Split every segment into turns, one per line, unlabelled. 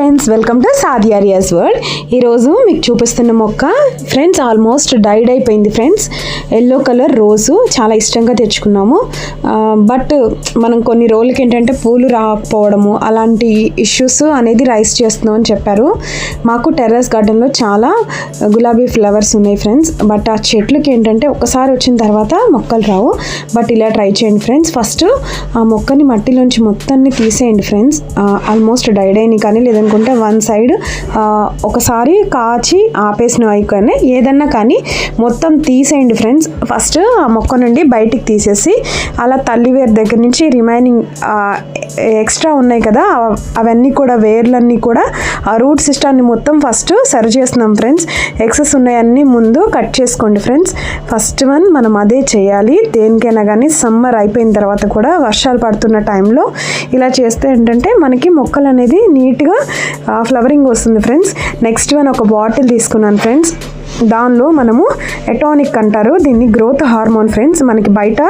Friends welcome to సాదియారియాస్ world ఈరోజు మీకు చూపిస్తున్న మొక్క ఫ్రెండ్స్ ఆల్మోస్ట్ డైడ్ అయిపోయింది ఫ్రెండ్స్ ఎల్లో కలర్ రోజు చాలా ఇష్టంగా తెచ్చుకున్నాము. బట్ మనం కొన్ని రోజులకి ఏంటంటే పూలు రాకపోవడము అలాంటి ఇష్యూస్ అనేది రైస్ చేస్తున్నాం అని చెప్పారు. మాకు టెర్రస్ గార్డెన్లో చాలా గులాబీ ఫ్లవర్స్ ఉన్నాయి ఫ్రెండ్స్ బట్ ఆ చెట్లకి ఏంటంటే ఒకసారి వచ్చిన తర్వాత మొక్కలు రావు. బట్ ఇలా ట్రై చేయండి ఫ్రెండ్స్ ఫస్ట్ ఆ మొక్కని మట్టిలోంచి మొత్తాన్ని తీసేయండి ఫ్రెండ్స్ ఆల్మోస్ట్ డైడ్ అయినాయి కానీ లేదంటే అనుకుంటే వన్ సైడ్ ఒకసారి కాచి ఆపేసినవి కానీ ఏదన్నా కానీ మొత్తం తీసేయండి ఫ్రెండ్స్. ఫస్ట్ ఆ మొక్క నుండి బయటికి తీసేసి అలా తల్లి వేరు దగ్గర నుంచి రిమైనింగ్ ఎక్స్ట్రా ఉన్నాయి కదా అవన్నీ కూడా వేర్లన్నీ కూడా ఆ రూట్ సిస్టాన్ని మొత్తం ఫస్ట్ సరి చేస్తున్నాం ఫ్రెండ్స్. ఎక్సెస్ ఉన్నాయన్నీ ముందు కట్ చేసుకోండి ఫ్రెండ్స్. ఫస్ట్ వన్ మనం అదే చేయాలి. దేనికైనా కానీ సమ్మర్ అయిపోయిన తర్వాత కూడా వర్షాలు పడుతున్న టైంలో ఇలా చేస్తే ఏంటంటే మనకి మొక్కలు అనేది నీట్గా ఫ్లవరింగ్ వస్తుంది ఫ్రెండ్స్. నెక్స్ట్ వన్ ఒక బాటిల్ తీసుకున్నాను ఫ్రెండ్స్. దానిలో మనము ఎటానిక్ అంటారు. దీన్ని గ్రోత్ హార్మోన్ ఫ్రెండ్స్. మనకి బయట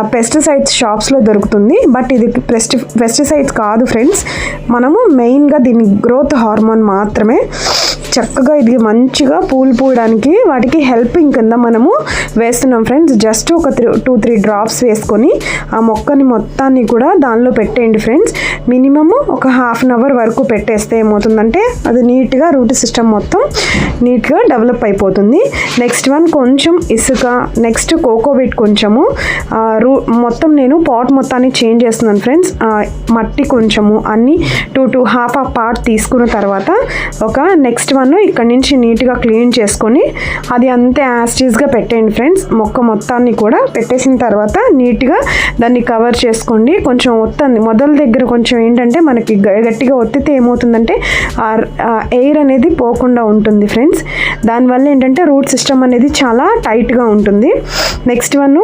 పెస్టిసైడ్స్ షాప్స్లో దొరుకుతుంది. బట్ ఇది పెస్టి పెస్టిసైడ్స్ కాదు ఫ్రెండ్స్. మనము మెయిన్గా దీన్ని గ్రోత్ హార్మోన్ మాత్రమే చక్కగా ఇది మంచిగా పూలు పూయడానికి వాటికి హెల్పింగ్ కింద మనము వేస్తున్నాం ఫ్రెండ్స్. జస్ట్ ఒక త్రీ టూ త్రీ డ్రాప్స్ వేసుకొని ఆ మొక్కని మొత్తాన్ని కూడా దానిలో పెట్టేయండి ఫ్రెండ్స్. మినిమము ఒక హాఫ్ అన్ అవర్ వరకు పెట్టేస్తే ఏమవుతుందంటే అది నీట్గా రూట్ సిస్టమ్ మొత్తం నీట్గా డెవలప్ అయిపోతుంది. నెక్స్ట్ వన్ కొంచెం ఇసుక నెక్స్ట్ కోకోబిట్ కొంచెము. రూ మొత్తం నేను పాట్ మొత్తాన్ని చేంజ్ చేస్తున్నాను ఫ్రెండ్స్. మట్టి కొంచెము అన్ని two to half of part తీసుకున్న తర్వాత ఒక నెక్స్ట్ వన్ ఇక్కడ నుంచి నీట్గా క్లీన్ చేసుకొని అది అంతే యాస్టీస్గా పెట్టేయండి ఫ్రెండ్స్. మొక్క మొత్తాన్ని కూడా పెట్టేసిన తర్వాత నీట్గా దాన్ని కవర్ చేసుకోండి. కొంచెం ఒత్తంది. మొదల దగ్గర కొంచెం ఏంటంటే మనకి గ- గట్టిగా ఒత్తితే ఏమవుతుందంటే ఆ ఎయిర్ అనేది పోకుండా ఉంటుంది ఫ్రెండ్స్. దానివల్ల ఏంటంటే రూట్ సిస్టమ్ అనేది చాలా టైట్గా ఉంటుంది. నెక్స్ట్ వన్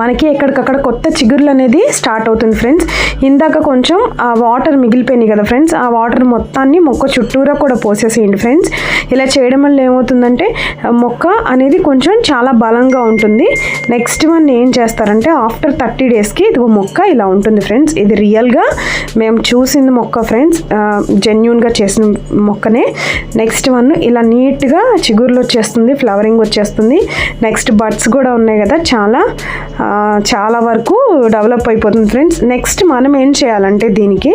మనకి ఎక్కడికక్కడ కొత్త చిగుర్లు అనేది స్టార్ట్ అవుతుంది ఫ్రెండ్స్. ఇందాక కొంచెం ఆ వాటర్ మిగిలిపోయినాయి కదా ఫ్రెండ్స్. ఆ వాటర్ మొత్తాన్ని మొక్క చుట్టూరా కూడా పోసేసేయండి ఫ్రెండ్స్. ఇలా చేయడం వల్ల ఏమవుతుందంటే మొక్క అనేది కొంచెం చాలా బలంగా ఉంటుంది. నెక్స్ట్ వన్ ఏం చేస్తారంటే ఆఫ్టర్ థర్టీ డేస్కి ఇది మొక్క ఇలా ఉంటుంది ఫ్రెండ్స్. ఇది రియల్గా మేము చూసింది మొక్క ఫ్రెండ్స్. జెన్యున్గా చేసిన మొక్కనే. నెక్స్ట్ వన్ ఇలా నీట్గా చిగుర్లు వచ్చేస్తుంది ఫ్లవరింగ్ వచ్చేస్తుంది. నెక్స్ట్ బడ్స్ కూడా ఉన్నాయి కదా చాలా చాలా వరకు డెవలప్ అయిపోతుంది ఫ్రెండ్స్. నెక్స్ట్ మనం ఏం చేయాలంటే దీనికి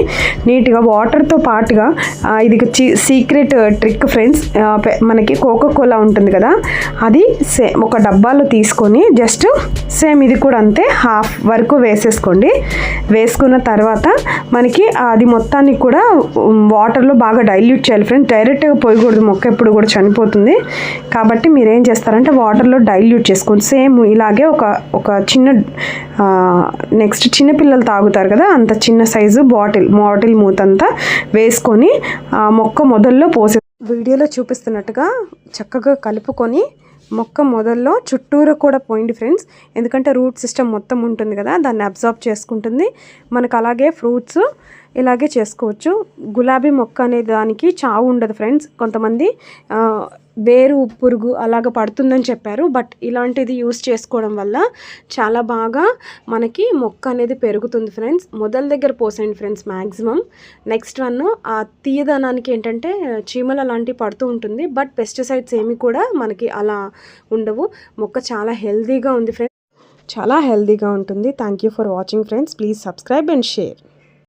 నీట్గా వాటర్తో పాటుగా ఇది సీక్రెట్ ట్రిక్ ఫ్రెండ్స్. మనకి కోకో కోలా ఉంటుంది కదా అది సే ఒక డబ్బాలో తీసుకొని జస్ట్ సేమ్ ఇది కూడా అంతే హాఫ్ వరకు వేసేసుకోండి. వేసుకున్న తర్వాత మనకి అది మొత్తాన్ని కూడా వాటర్లో బాగా డైల్యూట్ చేయాలి ఫ్రెండ్స్. డైరెక్ట్గా పోయకూడదు మొక్క ఎప్పుడు కూడా చనిపోతుంది. కాబట్టి మీరు ఏం చేస్తారంటే వాటర్లో డైల్యూట్ చేసుకోండి. సేమ్ ఇలాగే ఒక ఒక చిన్న నెక్స్ట్ చిన్న పిల్లలు తాగుతారు కదా అంత చిన్న సైజు బాటిల్ బాటిల్ మూతంతా వేసుకొని ఆ మొక్క మొదల్లో పోసే వీడియోలో చూపిస్తున్నట్టుగా చక్కగా కలుపుకొని మొక్క మొదల్లో చుట్టూరు కూడా పోయింది ఫ్రెండ్స్ ఎందుకంటే రూట్ సిస్టమ్ మొత్తం ఉంటుంది కదా దాన్ని అబ్జర్వ్ చేసుకుంటుంది. మనకు అలాగే ఫ్రూట్స్ ఇలాగే చేసుకోవచ్చు. గులాబీ మొక్క అనే దానికి చావు ఉండదు ఫ్రెండ్స్ కొంతమంది వేరు పురుగు అలాగ పడుతుందని చెప్పారు. బట్ ఇలాంటిది యూస్ చేసుకోవడం వల్ల చాలా బాగా మనకి మొక్క అనేది పెరుగుతుంది ఫ్రెండ్స్. మొదల దగ్గర పోసండి ఫ్రెండ్స్ మ్యాక్సిమం నెక్స్ట్ వన్ ఆ తీయదనానికి ఏంటంటే చీమల అలాంటివి పడుతూ ఉంటుంది. బట్ పెస్టిసైడ్స్ ఏమి కూడా మనకి అలా ఉండవు. మొక్క చాలా హెల్తీగా ఉంది ఫ్రెండ్స్. చాలా హెల్తీగా ఉంటుంది. Thank you for watching friends. Please subscribe and share.